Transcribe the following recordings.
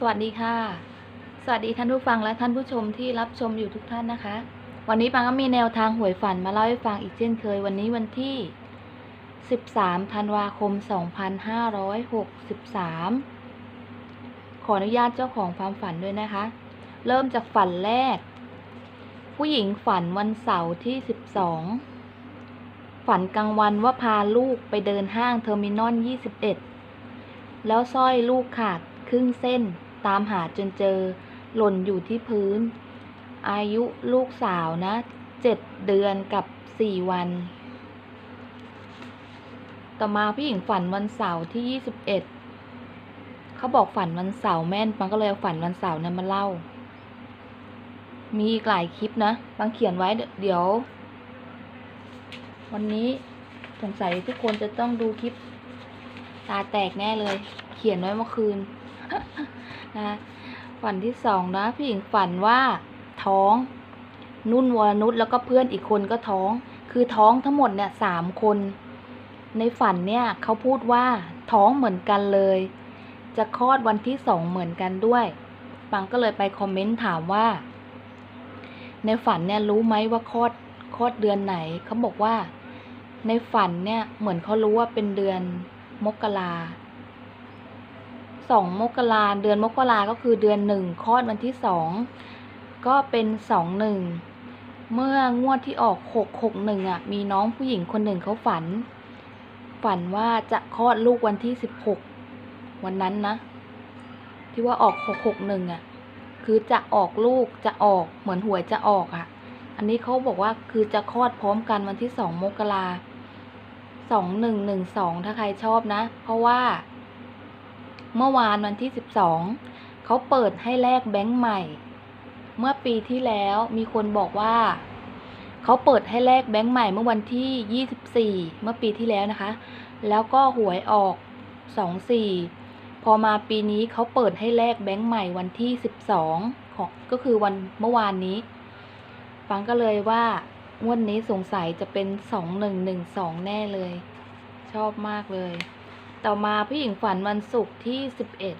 สวัสดีค่ะ สวัสดีท่านผู้ฟังและท่านผู้ชมที่รับชมอยู่ทุกท่านนะคะ วันนี้ปังก็มีแนวทางหวยฝันมาเล่าให้ฟังอีกเช่นเคย วันนี้วันที่ 13 ธันวาคม 2563 ขออนุญาตเจ้าของความฝันด้วยนะคะ เริ่มจากฝันแรก ผู้หญิงฝันวันเสาร์ที่ 12 ฝันกลางวันว่าพาลูกไปเดินห้างเทอร์มินอล 21 แล้วสร้อยลูกขาดครึ่งเส้น ตามหาจนเจอ หล่นอยู่ที่พื้น อายุลูกสาวนะเจ็ดเดือนกับสี่วัน ต่อมาผู้หญิงฝันวันเสาร์ที่ยี่สิบเอ็ดเขาบอกฝันวันเสาร์แม่นปังก็เลยเอาฝันวันเสาร์นั้นมาเล่า มีอีกหลายคลิปนะบางเขียนไว้เดี๋ยว วันนี้สงสัยทุกคนจะต้องดูคลิป ตาแตกแน่เลย เขียนไว้เมื่อคืน นะฝันที่สองนะผู้หญิงฝันว่าท้อง นุ่นวรนุชแล้วก็เพื่อนอีกคนก็ท้อง คือท้องทั้งหมดเนี่ยสามคน ในฝันเนี่ยเขาพูดว่าท้องเหมือนกันเลย จะคลอดวันที่สองเหมือนกันด้วยปังก็เลยไปคอมเมนต์ถามว่า ในฝันเนี่ยรู้ไหมว่าคลอดคลอดเดือนไหนเขาบอกว่า ในฝันเนี่ยเหมือนเขารู้ว่าเป็นเดือนมกรา สองมกราเดือนมกราก็คือเดือนหนึ่งคลอดวันที่สองก็เป็นสองหนึ่งเมื่องวดที่ออกหกหกหนึ่งอะ มีน้องผู้หญิงคนหนึ่งเขาฝัน ฝันว่าจะคลอดลูกวันที่สิบหกวันนั้นนะ ที่ว่าออกหกหกหนึ่งอะ คือจะออกลูกจะออกเหมือนหวยจะออกอะ อันนี้เขาบอกว่าคือจะคลอดพร้อมกันวันที่สองมกราสองหนึ่งหนึ่งสองถ้าใครชอบนะ เพราะว่า เมื่อวานวันที่สิบสองเขาเปิดให้แลกแบงค์ใหม่ เมื่อปีที่แล้วมีคนบอกว่า เขาเปิดให้แลกแบงค์ใหม่เมื่อวันที่ยี่สิบสี่เมื่อปีที่แล้วนะคะ แล้วก็หวยออกสองสี่พอมาปีนี้เขาเปิดให้แลกแบงค์ใหม่วันที่สิบสองของก็คือวันเมื่อวานนี้ ฟังก็เลยว่างวดนี้สงสัยจะเป็นสองหนึ่งหนึ่งสองแน่เลย ชอบมากเลย ต่อมาผู้หญิงฝันวันศุกร์ที่สิบเอ็ด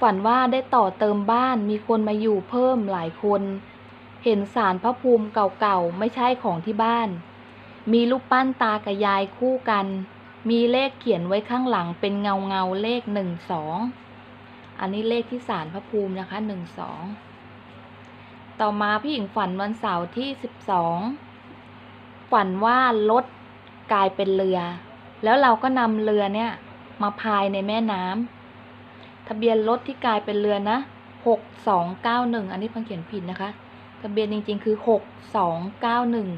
ฝันว่าได้ต่อเติมบ้านมีคนมาอยู่เพิ่มหลายคน เห็นสารพระภูมิเก่าๆ ไม่ใช่ของที่บ้าน มีรูปปั้นตากับยายคู่กัน มีเลขเขียนไว้ข้างหลังเป็นเงาเงาเลขหนึ่งสองอันนี้เลขที่สารพระภูมินะคะหนึ่งสองต่อมาผู้หญิงฝันวันเสาร์ที่สิบสองฝันว่ารถกลายเป็นเรือ แล้วเราก็นำเรือเนี่ยมาพายในแม่น้ำทะเบียนรถที่กลายเป็นเรือนะหกสองเก้าหนึ่งอันนี้พังเขียนผิดนะคะ ทะเบียนจริง ๆ คือหกสองเก้าหนึ่ง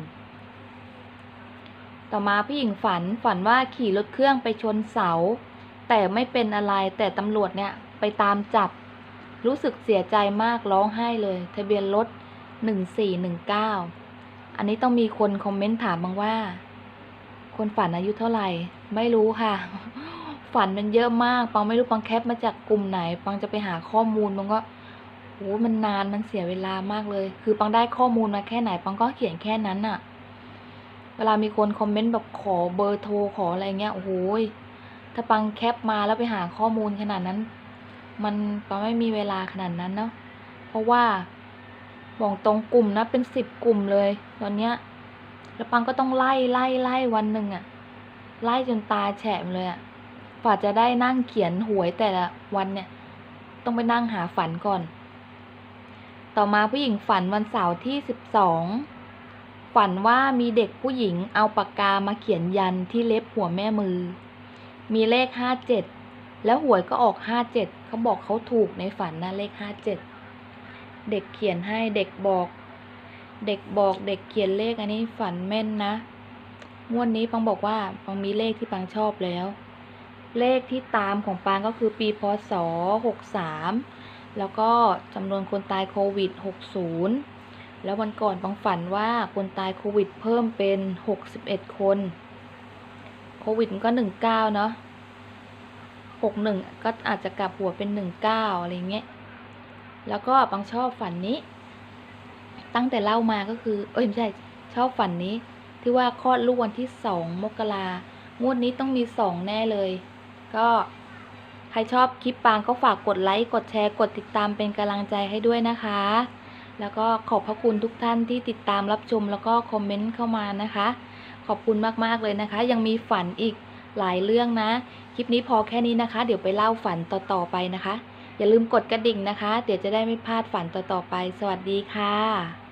ต่อมาผู้หญิงฝันฝันว่าขี่รถเครื่องไปชนเสา แต่ไม่เป็นอะไรแต่ตำรวจเนี่ยไปตามจับ รู้สึกเสียใจมากร้องไห้เลย ทะเบียนรถหนึ่งสี่หนึ่งเก้าอันนี้ต้องมีคนคอมเมนต์ถามบ้างว่า คนฝันอายุเท่าไหร่ ไม่รู้ค่ะ ฝันมันเยอะมาก ปังไม่รู้ปังแคปมาจากกลุ่มไหน ปังจะไปหาข้อมูลปังก็โอ้มันนานมันเสียเวลามากเลย คือปังได้ข้อมูลมาแค่ไหน ปังก็เขียนแค่นั้นอะเวลามีคนคอมเมนต์แบบขอเบอร์โทรขออะไรเงี้ยโอ้โหถ้าปังแคปมาแล้วไปหาข้อมูลขนาดนั้น มันปังไม่มีเวลาขนาดนั้นเนาะเพราะว่าบอกตรงกลุ่มนะเป็นสิบกลุ่มเลย ตอนเนี้ย แล้วปังก็ต้องไล่ไล่ไล่วันหนึ่งอะไล่จนตาแฉะเลยอะกว่าจะได้นั่งเขียนหวยแต่ละวันเนี่ย ต้องไปนั่งหาฝันก่อน ต่อมาผู้หญิงฝันวันเสาร์ที่สิบสองฝันว่ามีเด็กผู้หญิงเอาปากกามาเขียนยันที่เล็บหัวแม่มือ มีเลขห้าเจ็ดแล้วหวยก็ออกห้าเจ็ดเขาบอกเขาถูกในฝันนะเลขห้าเจ็ดเด็กเขียนให้เด็กบอก เด็กบอกเด็กเขียนเลขอันนี้ฝันแม่นนะงวดนนี้ปังบอกว่าปังมีเลขที่ปังชอบแล้ว เลขที่ตามของปางก็คือปีพศหกสามแล้วก็จำนวนคนตายโควิดหกศูนย์แล้ววันก่อนปังฝันว่าคนตายโควิดเพิ่มเป็นหกสิบเอ็ดคน โควิดมันก็หนึ่งเนาะหกหนึ่งก็อาจจะกลับหัวเป็นหนึ่งเก้าอะไรเงี้ย แล้วก็ปังชอบฝันนี้ ตั้งแต่เล่ามาก็คือ เอ้ยไม่ใช่ชอบฝันนี้ ที่ว่าคลอดลูกวันที่สองมกรางวดนี้ต้องมีสองแน่เลย ก็ใครชอบคลิปปางก็ฝากกดไลค์ กดแชร์ กดติดตามเป็นกำลังใจให้ด้วยนะคะ แล้วก็ขอบพระคุณทุกท่านที่ติดตามรับชมแล้วก็คอมเมนต์เข้ามานะคะ ขอบคุณมากๆเลยนะคะ ยังมีฝันอีกหลายเรื่องนะ คลิปนี้พอแค่นี้นะคะ เดี๋ยวไปเล่าฝันต่อๆไปนะคะ อย่าลืมกดกระดิ่งนะคะ เดี๋ยวจะได้ไม่พลาดฝันต่อๆไป สวัสดีค่ะ